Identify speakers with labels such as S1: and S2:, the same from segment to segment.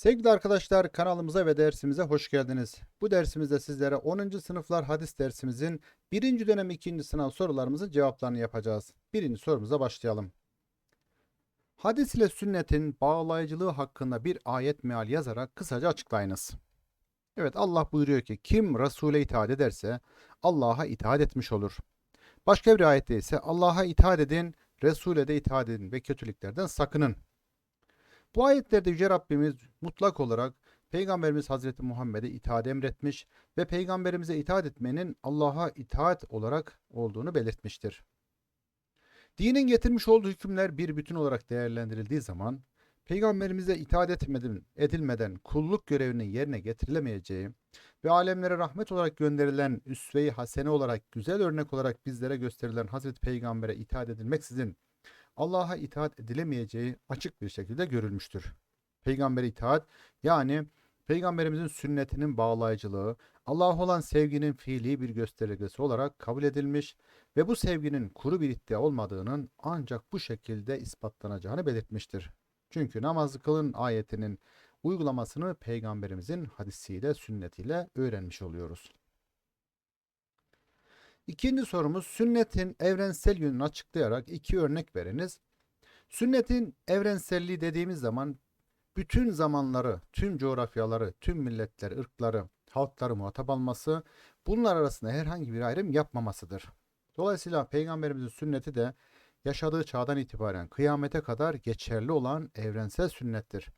S1: Sevgili arkadaşlar kanalımıza ve dersimize hoş geldiniz. Bu dersimizde sizlere 10. sınıflar hadis dersimizin 1. dönem 2. sınav sorularımızın cevaplarını yapacağız. Birinci sorumuza başlayalım. Hadis ile sünnetin bağlayıcılığı hakkında bir ayet meal yazarak kısaca açıklayınız. Evet Allah buyuruyor ki kim Resul'e itaat ederse Allah'a itaat etmiş olur. Başka bir ayette ise Allah'a itaat edin, Resul'e de itaat edin ve kötülüklerden sakının. Bu ayetlerde Yüce Rabbimiz mutlak olarak Peygamberimiz Hazreti Muhammed'e itaat emretmiş ve Peygamberimize itaat etmenin Allah'a itaat olarak olduğunu belirtmiştir. Dinin getirmiş olduğu hükümler bir bütün olarak değerlendirildiği zaman Peygamberimize itaat etmeden, edilmeden kulluk görevinin yerine getirilemeyeceği ve alemlere rahmet olarak gönderilen üsve-i hasene olarak güzel örnek olarak bizlere gösterilen Hazreti Peygamber'e itaat edilmeksizin Allah'a itaat edilemeyeceği açık bir şekilde görülmüştür. Peygamber itaat yani Peygamberimizin sünnetinin bağlayıcılığı Allah'a olan sevginin fiili bir göstergesi olarak kabul edilmiş ve bu sevginin kuru bir iddia olmadığının ancak bu şekilde ispatlanacağını belirtmiştir. Çünkü namazı kılın ayetinin uygulamasını peygamberimizin hadisiyle, sünnetiyle öğrenmiş oluyoruz. İkinci sorumuz sünnetin evrensel yönünü açıklayarak iki örnek veriniz. Sünnetin evrenselliği dediğimiz zaman bütün zamanları, tüm coğrafyaları, tüm milletleri, ırkları, halkları muhatap alması, bunlar arasında herhangi bir ayrım yapmamasıdır. Dolayısıyla Peygamberimizin sünneti de yaşadığı çağdan itibaren kıyamete kadar geçerli olan evrensel sünnettir.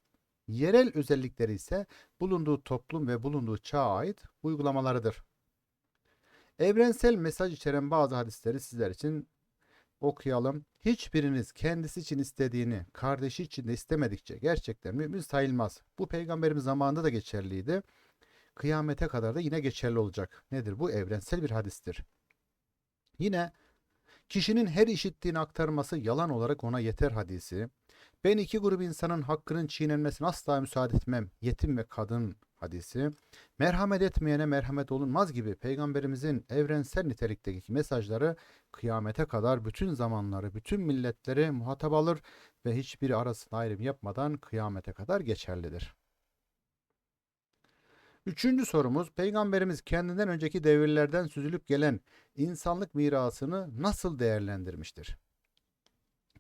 S1: Yerel özellikleri ise bulunduğu toplum ve bulunduğu çağa ait uygulamalarıdır. Evrensel mesaj içeren bazı hadisleri sizler için okuyalım. Hiçbiriniz kendisi için istediğini kardeşi için de istemedikçe gerçekten mümin sayılmaz. Bu peygamberimiz zamanında da geçerliydi. Kıyamete kadar da yine geçerli olacak. Nedir bu? Evrensel bir hadistir. Yine kişinin her işittiğini aktarması yalan olarak ona yeter hadisi. Ben iki grup insanın hakkının çiğnenmesine asla müsaade etmem. Yetim ve kadın hadisi. Merhamet etmeyene merhamet olunmaz gibi peygamberimizin evrensel nitelikteki mesajları kıyamete kadar bütün zamanları, bütün milletleri muhatap alır ve hiçbiri arasında ayrım yapmadan kıyamete kadar geçerlidir. Üçüncü sorumuz, Peygamberimiz kendinden önceki devirlerden süzülüp gelen insanlık mirasını nasıl değerlendirmiştir?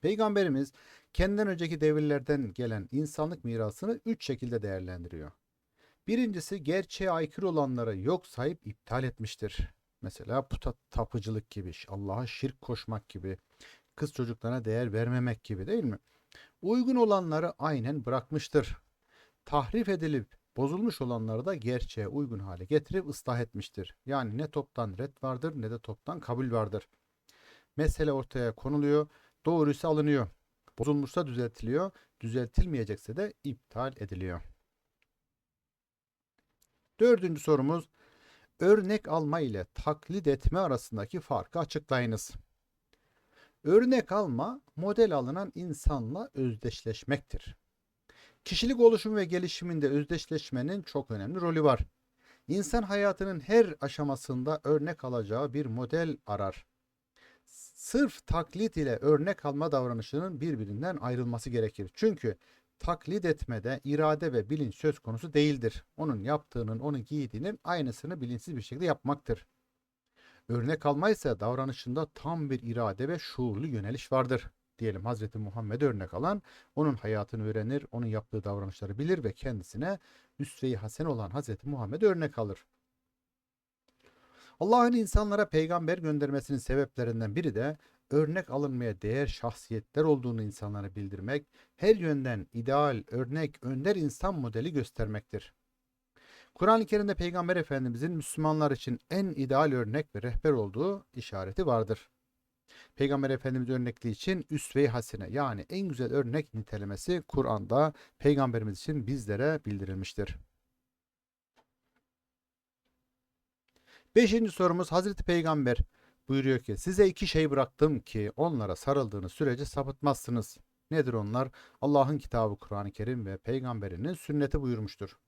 S1: Peygamberimiz kendinden önceki devirlerden gelen insanlık mirasını üç şekilde değerlendiriyor. Birincisi gerçeğe aykırı olanları yok sayıp iptal etmiştir. Mesela puta tapıcılık gibi, Allah'a şirk koşmak gibi, kız çocuklarına değer vermemek gibi değil mi? Uygun olanları aynen bırakmıştır. Tahrif edilip bozulmuş olanları da gerçeğe uygun hale getirip ıslah etmiştir. Yani ne toptan red vardır ne de toptan kabul vardır. Mesele ortaya konuluyor, doğruysa alınıyor. Bozulmuşsa düzeltiliyor, düzeltilmeyecekse de iptal ediliyor. Dördüncü sorumuz örnek alma ile taklit etme arasındaki farkı açıklayınız. Örnek alma model alınan insanla özdeşleşmektir. Kişilik oluşumu ve gelişiminde özdeşleşmenin çok önemli rolü var. İnsan hayatının her aşamasında örnek alacağı bir model arar. Sırf taklit ile örnek alma davranışının birbirinden ayrılması gerekir. Çünkü taklit etmede irade ve bilinç söz konusu değildir. Onun yaptığının, onun giydiğinin aynısını bilinçsiz bir şekilde yapmaktır. Örnek almaysa davranışında tam bir irade ve şuurlu yöneliş vardır. Diyelim Hazreti Muhammed örnek alan, onun hayatını öğrenir, onun yaptığı davranışları bilir ve kendisine üsve-i hasen olan Hazreti Muhammed örnek alır. Allah'ın insanlara peygamber göndermesinin sebeplerinden biri de örnek alınmaya değer şahsiyetler olduğunu insanlara bildirmek, her yönden ideal, örnek, önder insan modeli göstermektir. Kur'an-ı Kerim'de Peygamber Efendimizin Müslümanlar için en ideal örnek ve rehber olduğu işareti vardır. Peygamber Efendimiz örnekliği için üsve-i hasene yani en güzel örnek nitelemesi Kur'an'da Peygamberimiz için bizlere bildirilmiştir. Beşinci sorumuz Hazreti Peygamber buyuruyor ki size iki şey bıraktım ki onlara sarıldığınız sürece sapıtmazsınız. Nedir onlar? Allah'ın kitabı Kur'an-ı Kerim ve peygamberinin sünneti buyurmuştur.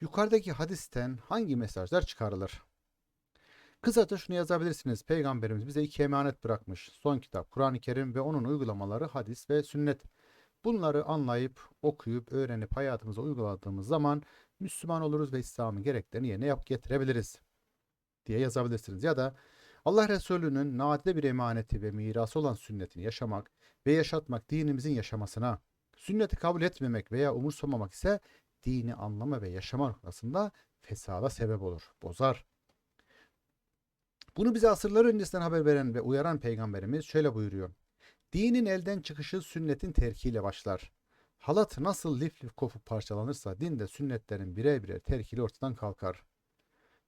S1: Yukarıdaki hadisten hangi mesajlar çıkarılır? Kısaca şunu yazabilirsiniz. Peygamberimiz bize iki emanet bırakmış. Son kitap Kur'an-ı Kerim ve onun uygulamaları hadis ve sünnet. Bunları anlayıp, okuyup, öğrenip hayatımıza uyguladığımız zaman Müslüman oluruz ve İslam'ın gereklerini yerine yap getirebiliriz diye yazabilirsiniz. Ya da Allah Resulü'nün nadide bir emaneti ve mirası olan sünnetini yaşamak ve yaşatmak dinimizin yaşamasına, sünneti kabul etmemek veya umursamamak ise dini anlama ve yaşama noktasında fesada sebep olur, bozar. Bunu bize asırlar öncesinden haber veren ve uyaran peygamberimiz şöyle buyuruyor. Dinin elden çıkışı sünnetin terkiyle başlar. Halat nasıl lif lif kopup parçalanırsa din de sünnetlerin birer birer terkiyle ortadan kalkar.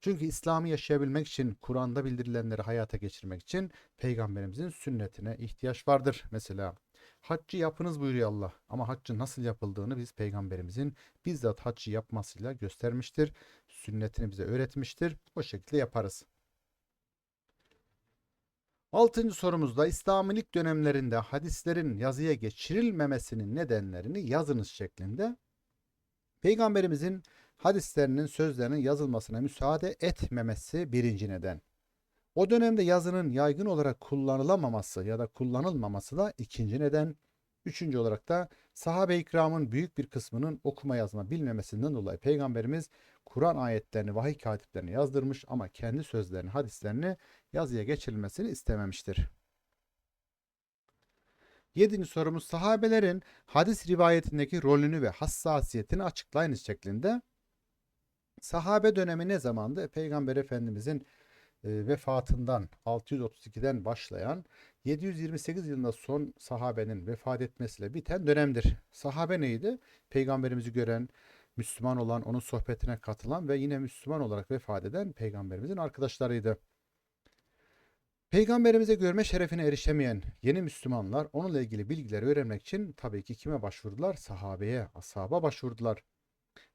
S1: Çünkü İslam'ı yaşayabilmek için, Kur'an'da bildirilenleri hayata geçirmek için peygamberimizin sünnetine ihtiyaç vardır. Mesela haccı yapınız buyuruyor Allah ama haccı nasıl yapıldığını biz peygamberimizin bizzat haccı yapmasıyla göstermiştir. Sünnetini bize öğretmiştir. O şekilde yaparız. Altıncı sorumuzda İslam'ın ilk dönemlerinde hadislerin yazıya geçirilmemesinin nedenlerini yazınız şeklinde Peygamberimizin hadislerinin sözlerinin yazılmasına müsaade etmemesi birinci neden. O dönemde yazının yaygın olarak kullanılamaması ya da kullanılmaması da ikinci neden. Üçüncü olarak da sahabe-i ikramın büyük bir kısmının okuma yazma bilmemesinden dolayı Peygamberimiz Kur'an ayetlerini, vahiy katiplerini yazdırmış ama kendi sözlerini, hadislerini yazıya geçirilmesini istememiştir. Yedinci sorumuz sahabelerin hadis rivayetindeki rolünü ve hassasiyetini açıklayınız şeklinde. Sahabe dönemi ne zamandı? Peygamber Efendimizin e, vefatından 632'den başlayan 728 yılında son sahabenin vefat etmesiyle biten dönemdir. Sahabe neydi? Peygamberimizi gören, Müslüman olan, onun sohbetine katılan ve yine Müslüman olarak vefat eden peygamberimizin arkadaşlarıydı. Peygamberimize görme şerefine erişemeyen yeni Müslümanlar onunla ilgili bilgileri öğrenmek için tabii ki kime başvurdular? Sahabeye, ashaba başvurdular.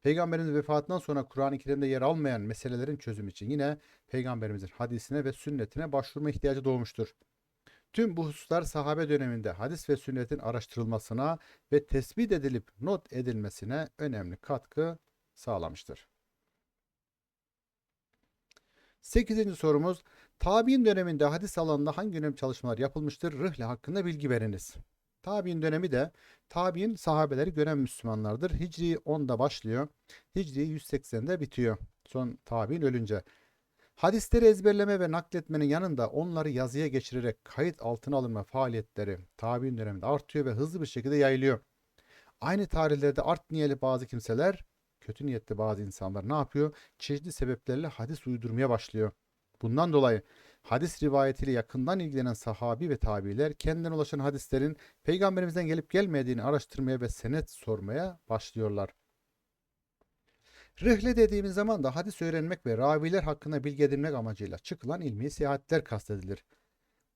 S1: Peygamberimizin vefatından sonra Kur'an-ı Kerim'de yer almayan meselelerin çözümü için yine Peygamberimizin hadisine ve sünnetine başvurma ihtiyacı doğmuştur. Tüm bu hususlar sahabe döneminde hadis ve sünnetin araştırılmasına ve tespit edilip not edilmesine önemli katkı sağlamıştır. Sekizinci sorumuz Tabi'in döneminde hadis alanında hangi önemli çalışmalar yapılmıştır? Rıhle hakkında bilgi veriniz. Tabi'in dönemi de tabi'in sahabeleri gören Müslümanlardır. Hicri 10'da başlıyor. Hicri 180'de bitiyor. Son tabi'in ölünce. Hadisleri ezberleme ve nakletmenin yanında onları yazıya geçirerek kayıt altına alınma faaliyetleri tabi'in döneminde artıyor ve hızlı bir şekilde yayılıyor. Aynı tarihlerde art niyeli bazı kimseler, kötü niyetli bazı insanlar ne yapıyor? Çeşitli sebeplerle hadis uydurmaya başlıyor. Bundan dolayı hadis rivayetiyle yakından ilgilenen sahabi ve tabiler kendilerine ulaşan hadislerin peygamberimizden gelip gelmediğini araştırmaya ve senet sormaya başlıyorlar. Rihle dediğimiz zaman da hadis öğrenmek ve raviler hakkında bilgi edinmek amacıyla çıkılan ilmi seyahatler kastedilir.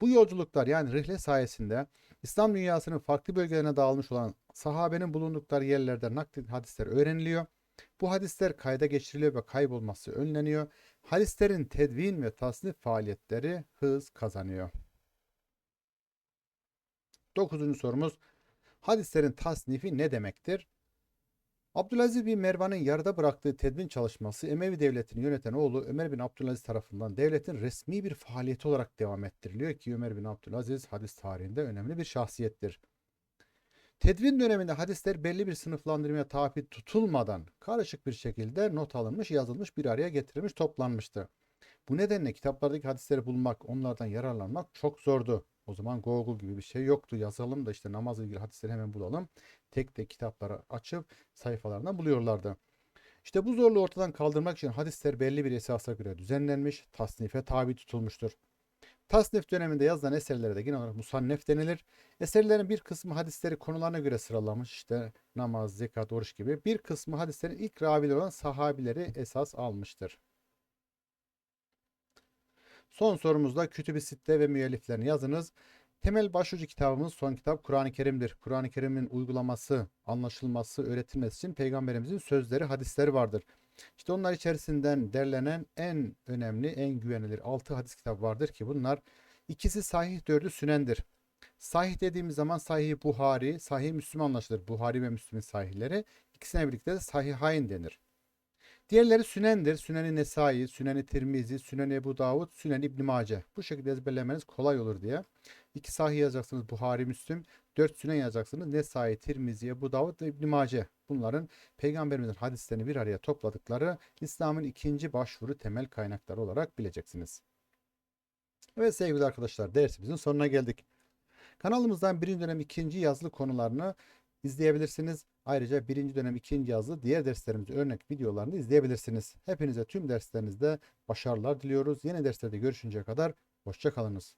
S1: Bu yolculuklar yani rihle sayesinde İslam dünyasının farklı bölgelerine dağılmış olan sahabenin bulundukları yerlerde nakli hadisler öğreniliyor. Bu hadisler kayda geçiriliyor ve kaybolması önleniyor. Hadislerin tedvin ve tasnif faaliyetleri hız kazanıyor. Dokuzuncu sorumuz hadislerin tasnifi ne demektir? Abdülaziz bin Mervan'ın yarıda bıraktığı tedvin çalışması Emevi devletini yöneten oğlu Ömer bin Abdülaziz tarafından devletin resmi bir faaliyeti olarak devam ettiriliyor ki Ömer bin Abdülaziz hadis tarihinde önemli bir şahsiyettir. Tedvin döneminde hadisler belli bir sınıflandırmaya tabi tutulmadan karışık bir şekilde not alınmış, yazılmış, bir araya getirilmiş, toplanmıştı. Bu nedenle kitaplardaki hadisleri bulmak, onlardan yararlanmak çok zordu. O zaman Google gibi bir şey yoktu. Yazalım da işte namazla ilgili hadisleri hemen bulalım. Tek tek kitapları açıp sayfalarından buluyorlardı. İşte bu zorluğu ortadan kaldırmak için hadisler belli bir esasa göre düzenlenmiş, tasnife tabi tutulmuştur. Tasnif döneminde yazılan eserlere de genel olarak musannef denilir. Eserlerin bir kısmı hadisleri konularına göre sıralamış. işte namaz, zekat, oruç gibi. Bir kısmı hadislerin ilk ravileri olan sahabileri esas almıştır. Son sorumuzda Kütüb-i Sitte ve müelliflerini yazınız. Temel başucu kitabımız son kitap Kur'an-ı Kerim'dir. Kur'an-ı Kerim'in uygulaması, anlaşılması, öğretilmesi için peygamberimizin sözleri, hadisleri vardır. İşte onlar içerisinden derlenen en önemli, en güvenilir 6 hadis kitabı vardır ki bunlar ikisi sahih, dördü sünendir. Sahih dediğimiz zaman Sahih Buhari, Sahih Müslüm anlaşılır. Buhari ve Müslüm'ün sahihleri. İkisine birlikte de Sahihayn denir. Diğerleri Sünen'dir. Sünen-i Nesai, Sünen-i Tirmizi, Sünen-i Ebu Davud, Sünen-i İbn Mace. Bu şekilde ezberlemeniz kolay olur diye 2 sahih yazacaksınız Buhari Müslim. 4 sünen yazacaksınız. Nesai, Tirmizi, Ebu Davud ve İbn Mace. Bunların peygamberimizin hadislerini bir araya topladıkları İslam'ın ikinci başvuru temel kaynakları olarak bileceksiniz. Evet sevgili arkadaşlar dersimizin sonuna geldik. Kanalımızdan birinci dönem ikinci yazılı konularını izleyebilirsiniz. Ayrıca birinci dönem ikinci yazılı diğer derslerimizi örnek videolarını izleyebilirsiniz. Hepinize tüm derslerinizde başarılar diliyoruz. Yeni derslerde görüşünceye kadar hoşçakalınız.